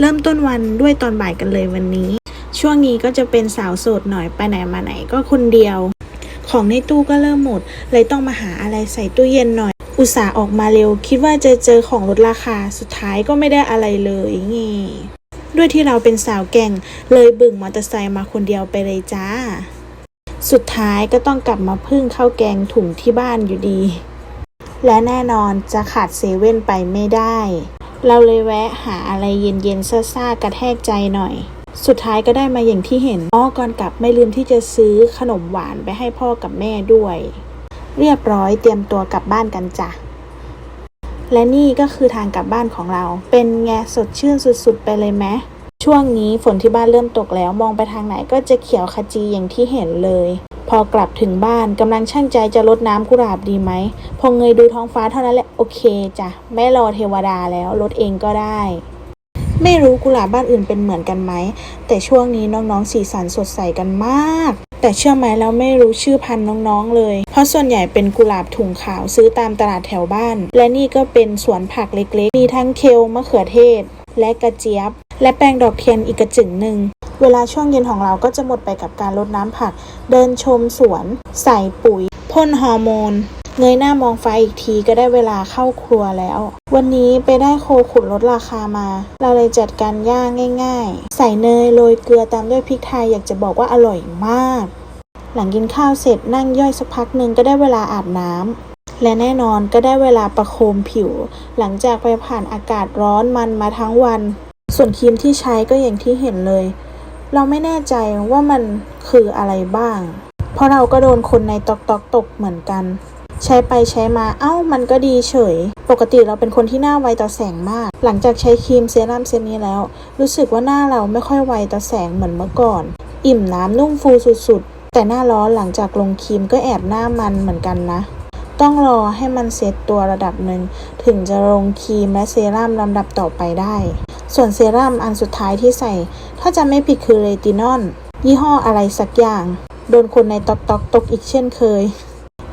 เริ่มต้นวันด้วยตอนบ่ายกันเลยวันนี้ ช่วงนี้ก็จะเป็นสาวโสดหน่อยไปไหนมาไหนก็คนเดียว ของในตู้ก็เริ่มหมด เลยต้องมาหาอะไรใส่ตู้เย็นหน่อย อุตส่าห์ออกมาเร็ว คิดว่าจะเจอของลดราคาสุดท้ายก็ไม่ได้อะไรเลยงี้ด้วยที่เราเป็นสาวแก่งเลยบึ่งมอเตอร์ไซค์มาคนเดียวไปเลยจ้า สุดท้ายก็ต้องกลับมาพึ่งข้าวแกงถุงที่บ้านอยู่ดี และแน่นอนจะขาดเซเว่นไปไม่ได้ เราเลยแวะหาอะไรเย็นๆซ่าๆกระแทกใจหน่อย สุดท้ายก็ได้มาอย่างที่เห็นอ้อก่อนกลับไม่ลืมที่จะซื้อขนมหวานไปให้พ่อกับแม่ด้วย เรียบร้อยเตรียมตัวกลับบ้านกันจ้ะและนี่ก็คือทางกลับบ้านของเรา เป็นไงสดชื่นสุดๆ ไปเลยไหมช่วงนี้ฝนที่บ้านเริ่มตกแล้วมองไปทางไหนก็จะเขียวขจีอย่างที่เห็นเลย พอกลับถึงบ้านกำลังช่างใจจะลดน้ำกุหลาบดีไหม พอเงยดูท้องฟ้าเท่านั้นแหละ โอเคจ้ะไม่รอเทวดาแล้วลดเองก็ได้ ไม่รู้กุหลาบบ้านอื่นเป็นเหมือนกันไหม แต่ช่วงนี้น้องๆสีสันสดใสกันมาก แต่เชื่อไหมเราไม่รู้ชื่อพันธุ์น้องๆเลย เพราะส่วนใหญ่เป็นกุหลาบถุงขาวซื้อตามตลาดแถวบ้าน และนี่ก็เป็นสวนผักเล็กๆ มีทั้งเคลมะเขือเทศ และกระเจี๊ยบ และแปลงดอกเทียนอีกกระจึงหนึ่ง เวลาช่วงเย็นของเราก็จะหมดไปกับการรดน้ำผัก เดินชมสวน ใส่ปุ๋ยพ่นฮอร์โมนเงยหน้ามองไฟอีกทีก็ได้เวลาเข้าครัวแล้ว วันนี้ไปได้โคขุนลดราคามา เราเลยจัดการย่างง่ายๆ ใส่เนยโรยเกลือตามด้วยพริกไทยอยากจะบอกว่าอร่อยมาก หลังกินข้าวเสร็จนั่งย่อยสักพักหนึ่งก็ได้เวลาอาบน้ำและแน่นอนก็ได้เวลาประโคมผิว หลังจากไปผ่านอากาศร้อนมันมาทั้งวัน ส่วนครีมที่ใช้ก็อย่างที่เห็นเลย เราไม่แน่ใจว่ามันคืออะไรบ้าง เพราะเราก็โดนคนในตอกตอกตกเหมือนกัน ใช้ไปใช้มาเอ้ามันก็ดีเฉย ปกติเราเป็นคนที่หน้าไวต่อแสงมาก หลังจากใช้ครีมเซรั่มเซตนี้แล้ว รู้สึกว่าหน้าเราไม่ค่อยไวต่อแสงเหมือนเมื่อก่อน อิ่มน้ำนุ่มฟูสุดๆ แต่หน้าร้อนหลังจากลงครีมก็แอบหน้ามันเหมือนกันนะต้องรอให้มันเซตตัวระดับหนึ่ง ถึงจะลงครีมและเซรั่มลำดับต่อไปได้ ส่วนเซรั่มอันสุดท้ายที่ใส่ ถ้าจะไม่ผิดคือเรตินอลยี่ห้ออะไรสักอย่าง โดนคนในตอกตอกตกอีกเช่นเคย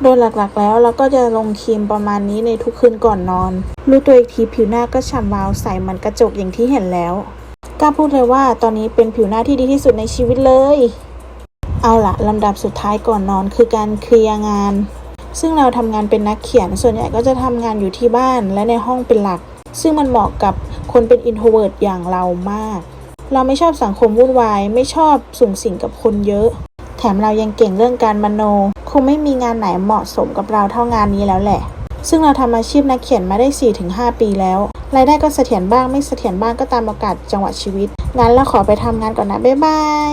โดยหลักๆแล้วเราก็จะลงครีมประมาณนี้ในทุกคืนก่อนนอน รู้ตัวอีกทีผิวหน้าก็ฉ่ำวาวใสเหมือนกระจกอย่างที่เห็นแล้วกล้าพูดเลยว่าตอนนี้เป็นผิวหน้าที่ดีที่สุดในชีวิตเลย เอาละลำดับสุดท้ายก่อนนอนคือการเคลียร์งาน ซึ่งเราทำงานเป็นนักเขียน ส่วนใหญ่ก็จะทำงานอยู่ที่บ้านและในห้องเป็นหลัก ซึ่งมันเหมาะกับคนเป็นอินโทรเวิร์ตอย่างเรามาก เราไม่ชอบสังคมวุ่นวาย ไม่ชอบสูงสิงกับคนเยอะ แถมเรายังเก่งเรื่องการมโน คงไม่มีงานไหนเหมาะสมกับเราเท่างานนี้แล้วแหละ ซึ่งเราทำอาชีพนักเขียนมาได้ 4-5 ปีแล้ว รายได้ก็เสถียรบ้างไม่เสถียรบ้างก็ตามโอกาสจังหวะชีวิต งั้นเราขอไปทำงานก่อนนะ บ๊ายบาย